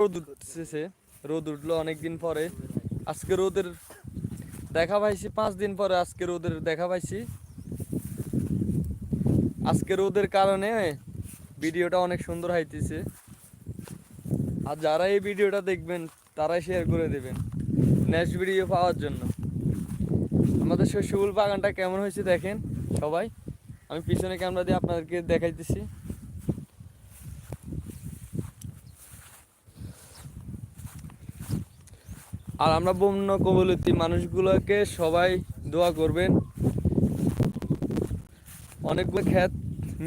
রোদ উঠতেছে, রোদ উঠল অনেকদিন পরে। আজকে রোদের দেখা পাইছি, পাঁচ দিন পরে আজকে রোদের দেখা পাইছি। আজকে রোদের কারণে ভিডিওটা অনেক সুন্দর হাইতেছে। আর যারা এই ভিডিওটা দেখবেন, তারাই শেয়ার করে দেবেন নেক্সট ভিডিও পাওয়ার জন্য। আমাদের শস্যফুল বাগানটা কেমন হয়েছে দেখেন সবাই। আমি পিছনে ক্যামেরা দিয়ে আপনাদেরকে দেখাইতেছি। আর আমরা বন্য কবলিত মানুষগুলোকে সবাই দোয়া করবেন। অনেকগুলো ক্ষেত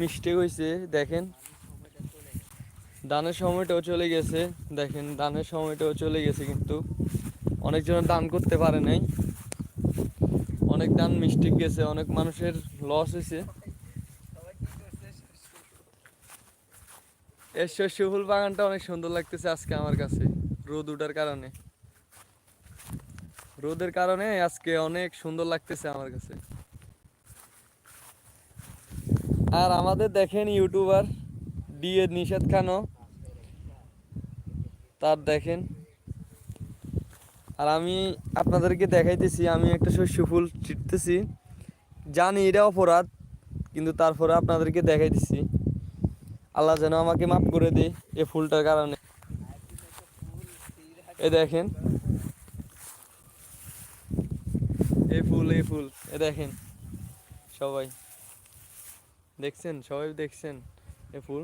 মিষ্টি হয়েছে দেখেন। দানের সময়টাও চলে গেছে, দেখেন, দানের সময়টাও চলে গেছে কিন্তু। অনেকজন দান করতে পারে নাই। অনেক দান মিষ্টি গেছে, অনেক মানুষের লস হয়েছে এর শস্যফুল বাগানটা অনেক সুন্দর লাগতেছে আজকে আমার কাছে, রোদ উঠার কারণে। রোদের কারণে আজকে অনেক সুন্দর লাগতেছে আমার কাছে। আর আমাদের দেখেন ইউটিউবার ডিএ নিষেধ খানো তার দেখেন। আর আমি আপনাদেরকে দেখাইতেছি, আমি একটা শস্য ফুল ছিটতেছি। জানি এটা অপরাধ, কিন্তু তারপরে আপনাদেরকে দেখাইতেছি। আল্লাহ যেন আমাকে মাফ করে দেয় এই ফুলটার কারণে। এ দেখেন। এই ফুল এই ফুল। এ দেখেন, সবাই। দেখছেন? সবাই দেখছেন এ ফুল?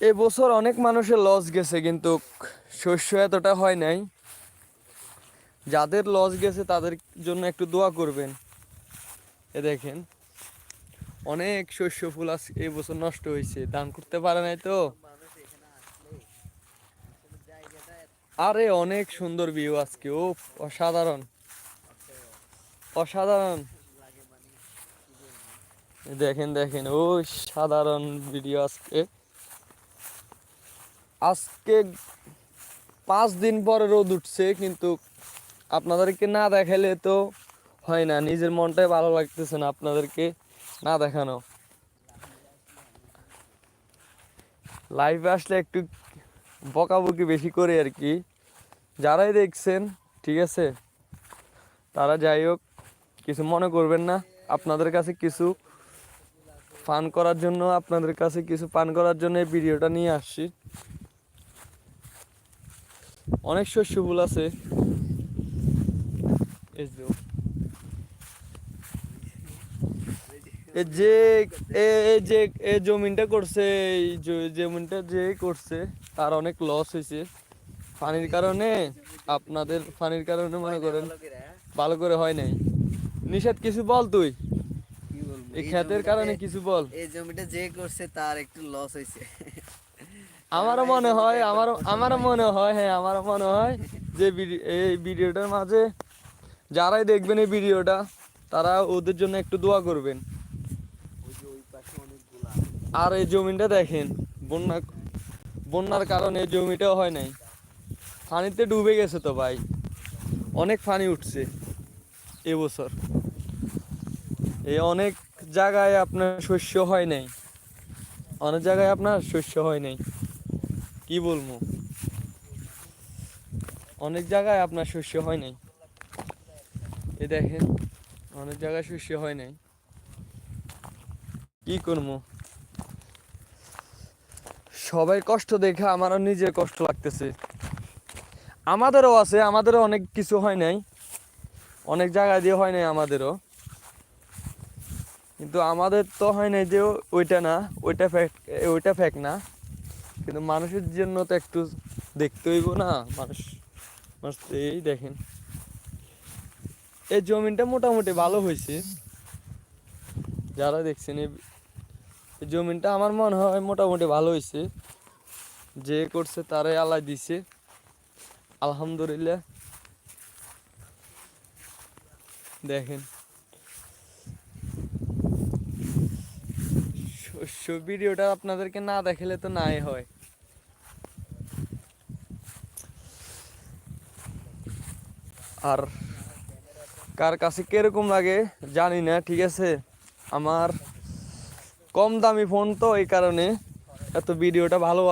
এ বছর অনেক মানুষের লস গেছে, কিন্তু শস্য এতটা হয় নাই। যাদের লস গেছে, তাদের জন্য একটু দোয়া করবেন। এ দেখেন, অনেক শস্য ফুল আজ এই বছর নষ্ট হয়েছে। দান করতে পারে নাই তো? আরে, অনেক সুন্দর ভিউ আজকে ও অসাধারণ। অসাধারণ। দেখেন দেখেন, ও, সাধারণ ভিডিও আজকে। আজকে পাঁচ দিন পরে রোদ উঠছে, কিন্তু আপনাদেরকে না দেখালে তো হয় না। নিজের মনটাই ভালো লাগতেছে না আপনাদেরকে না দেখানো। লাইভে আসলে একটু বকাবকি বেশি করে আর কি। যারাই দেখছেন, ঠিক আছে? তারা যাই হোক, কিছু মনে করবেন না। আপনাদের কাছে কিছু পান করার জন্য, আপনাদের কাছে কিছু পান করার জন্য এই ভিডিওটা নিয়ে আসছি। অনেক শস্য ফুল আছে। এই যে যে এ- জমিনটা করছে এই জমিনটা যে করছে তার অনেক লস হয়েছে। পানির কারণে আপনাদের পানির কারণে মনে করেন ভালো করে হয়? নাই। নিষেধ কিছু বল তুই? এই ক্ষেতের কারণে কিছু বল। এই জমিটা যে করছে তার একটু লস হয়েছে। আমারও মনে হয় আমারও আমারও মনে হয় হ্যাঁ আমারও মনে হয় যে এই ভিডিওটার মাঝে যারাই দেখবেন এই ভিডিওটা তারা ওদের জন্য একটু দোয়া করবেন ওই যে ওই পাশে অনেকগুলা আর এই জমিটা দেখেন, বন্যা, বন্যার কারণে এই জমিটাও হয় নাই। পানিতে ডুবে গেছে তো ভাই। অনেক পানি উঠছে এবছর। এই অনেক জায়গায় আপনার শস্য হয় নাই। অনেক জায়গায় আপনার শস্য হয় নাই। কি বলব? অনেক জায়গায় আপনার শস্য হয় নাই। এ দেখেন, অনেক জায়গায় শস্য হয় নাই। কি করব? সবাই কষ্ট দেখে আমারও নিজের কষ্ট লাগতেছে। আমাদেরও আছে, আমাদেরও অনেক কিছু হয় নাই। অনেক জায়গা দিয়ে হয় নাই আমাদেরও। কিন্তু আমাদের তো হয় নাই যে ওইটা না, ওইটা ফ্যাক ওইটা ফ্যাক না। কিন্তু মানুষের জন্য তো একটু দেখতে হইব না, মানুষ মানুষ এই দেখেন। এই জমিনটা মোটামুটি ভালো হয়েছে। যারা দেখছেন এই জমিনটা আমার মনে হয় মোটামুটি ভালো হয়েছে যে করছে তারাই আল্লাহ দিছে। আলহামদুলিল্লাহ। দেখেন। শস্য ভিডিওটা আপনাদেরকে না দেখালে তো নাই হয়। আর কার কাছে কীরকম লাগে জানি না, ঠিক আছে? আমার কম দামি ফোন তো এই কারণে। এত ভিডিওটা ভালো